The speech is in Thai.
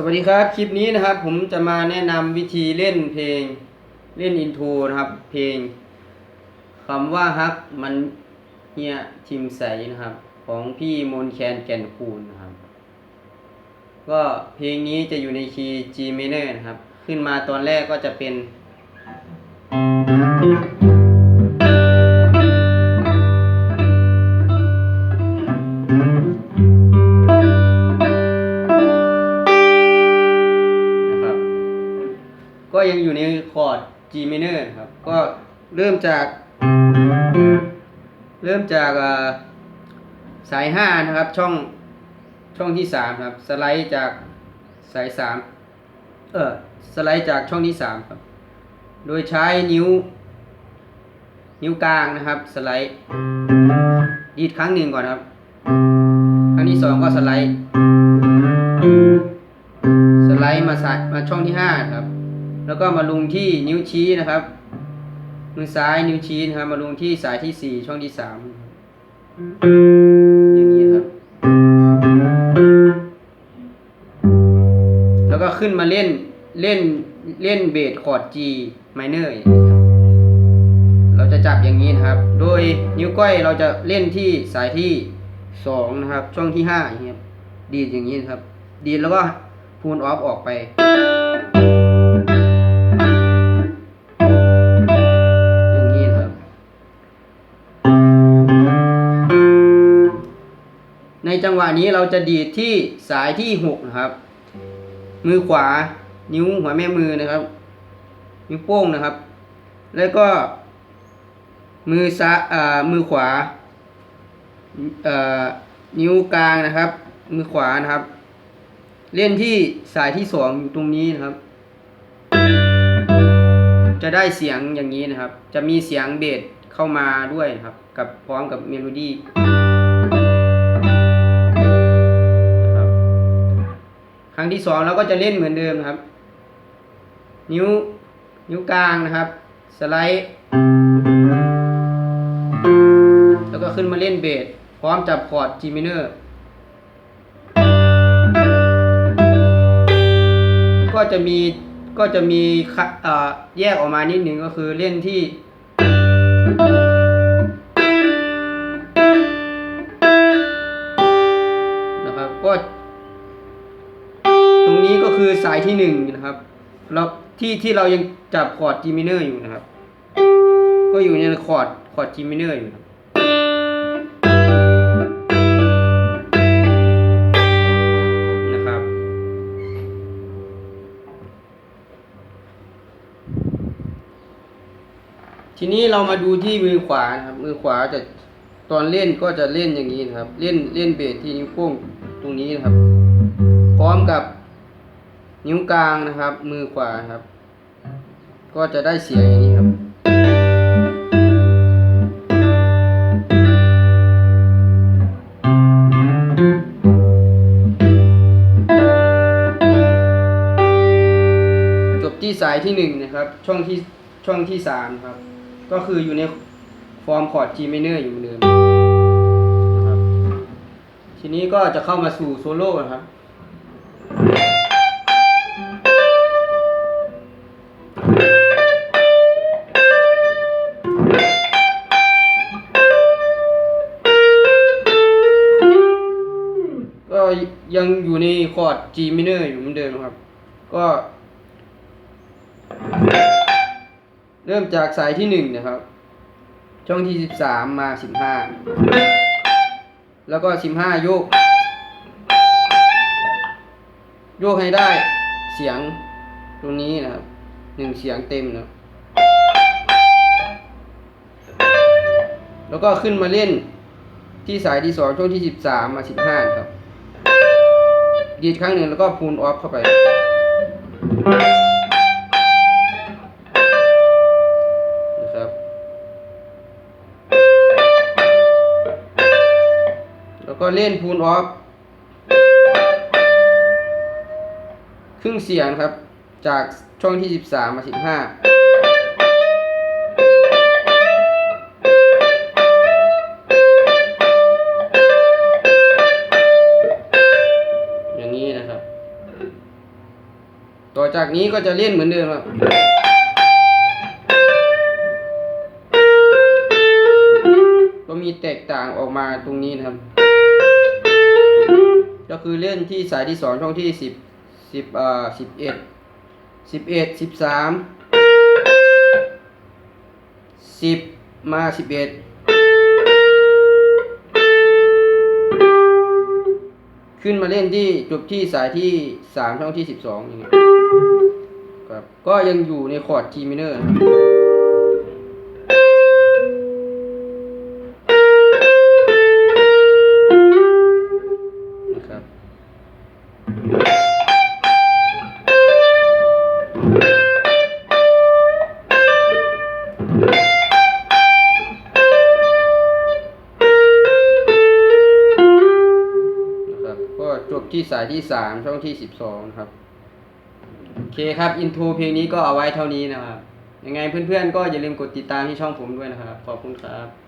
สวัสดีครับ คลิปนี้นะครับ ผมจะมาแนะนำวิธีเล่นเพลงเล่นอินโทรนะครับ เพลงคำว่าฮักมันเฮียทิมใสนะครับ ของพี่มนแคนแก่นคูณนะครับ ก็เพลงนี้จะอยู่ในคีย์ G minor นะครับ ขึ้นมาตอนแรกก็จะเป็น ก็ยังอยู่ในคอร์ด G minor ครับ ก็เริ่มจาก เริ่มจากสายห้านะครับ ช่องช่องที่สามครับ สไลด์จากสายสามเออสไลด์จากช่องที่สามครับ โดยใช้นิ้ว นิ้วกลางนะครับ สไลด์ ดีดครั้งหนึ่งก่อนครับ ครั้งที่สองก็สไลด์ สไลด์มาสายมาช่องที่ห้าครับ แล้วก็มาลงที่นิ้วชี้นะครับ มือซ้ายนิ้วชี้นะครับมาลงที่สายที่สี่ช่องที่สามอย่างนี้ครับ แล้วก็ขึ้นมาเล่นเล่นเล่นเบสคอร์ด G minor อรับเราจะจับอย่างนี้นะครับ โดยนิ้วก้อยเราจะเล่นที่สายที่สองนะครับ ช่องที่ห้าอย่างนี้ครับดีดอย่างนี้นครับ ดีดแล้วก็พูนออฟออกไป จังหวะนี้เราจะดีดที่สายที่หกนะครับ มือขวานิ้วหัวแม่มือนะครับ นิ้วโป้งนะครับ แล้วก็ มือซ้ายอ่ามือขวาอ่อนิ้วกลางนะครับ มือขวานะครับ เล่นที่สายที่สองตรงนี้นะครับ จะได้เสียงอย่างนี้นะครับ จะมีเสียงเบสเข้ามาด้วยครับ กับพร้อมกับเมโลดี้ ที่สองเราก็จะเล่นเหมือนเดิมนะครับ นิ้วนิ้วกลางนะครับ สไลด์ แล้วก็ขึ้นมาเล่นเบสพร้อมจับคอร์ด G minor ก็จะมีก็จะมีะเอ่อแยกออกมานิดหนึ่งก็คือเล่นที่ สายที่หนึ่งนะครับเราที่ที่เรายังจับคอร์ด G minor อร์อยู่นะครับ ก็อยู่ในคอร์ดคอร์ด G minor อยู่นะครับนะครับ ทีนี้เรามาดูที่มือขวานะครับ มือขวาจะตอนเล่นก็จะเล่นอย่างนี้นะครับ เล่นเล่นเบสที่นิ้วโป้งตรงนี้นะครับ พร้อมกับ นิ้วกลางนะครับ มือขวาครับ ก็จะได้เสียงอย่างนี้ครับจบที่สายที่หนึ่งนะครับ ช่องที่ช่องที่สามครับ ก็คืออยู่ในฟอร์มคอร์ด G minor อยู่เหมือนเดิมนะครับทีนี้ก็จะเข้ามาสู่โซโล่นะครับ ยังอยู่ในคอร์ด G minor อยู่เหมือนเดิมครับ ก็ เริ่มจากสายที่หนึ่งนะครับ ช่องที่สิบสามมาสิบห้าแล้วก็สิบห้าโยก โยกให้ได้เสียงตรงนี้นะครับหนึ่งเสียงเต็มนะแล้วก็ขึ้นมาเล่นที่สายที่สองช่วงที่สิบสามมาสิบห้าครับ ดีดครั้งหนึ่งแล้วก็พูนออฟเข้าไป นะครับ แล้วก็เล่นพูนออฟ ครึ่งเสียงครับ จากช่องที่ 13 มา 15 จากนี้ก็จะเล่นเหมือนเดิมครับก็มีแตกต่างออกมาตรงนี้นะครับ ก็คือเล่นที่สายที่สองช่องที่สิบสิบอ่าสิบเอ็ดสิบเอ็ดสิบสามสิบมาสิบเอ็ดขึ้นมาเล่นที่จบที่สายที่สามช่องที่สิบสองอย่างเงี้ย ครับก็ยังอยู่ในคอร์ดทีมิเนอร์นะครับนะครับ นะครับ ก็จบที่สายที่สามช่องที่สิบสองนะครับ โอเคครับอินโทรเพลงนี้ก็เอาไว้เท่านี้นะครับยังไงเพื่อนๆก็อย่าลืมกดติดตามที่ช่องผมด้วยนะครับ ขอบคุณครับ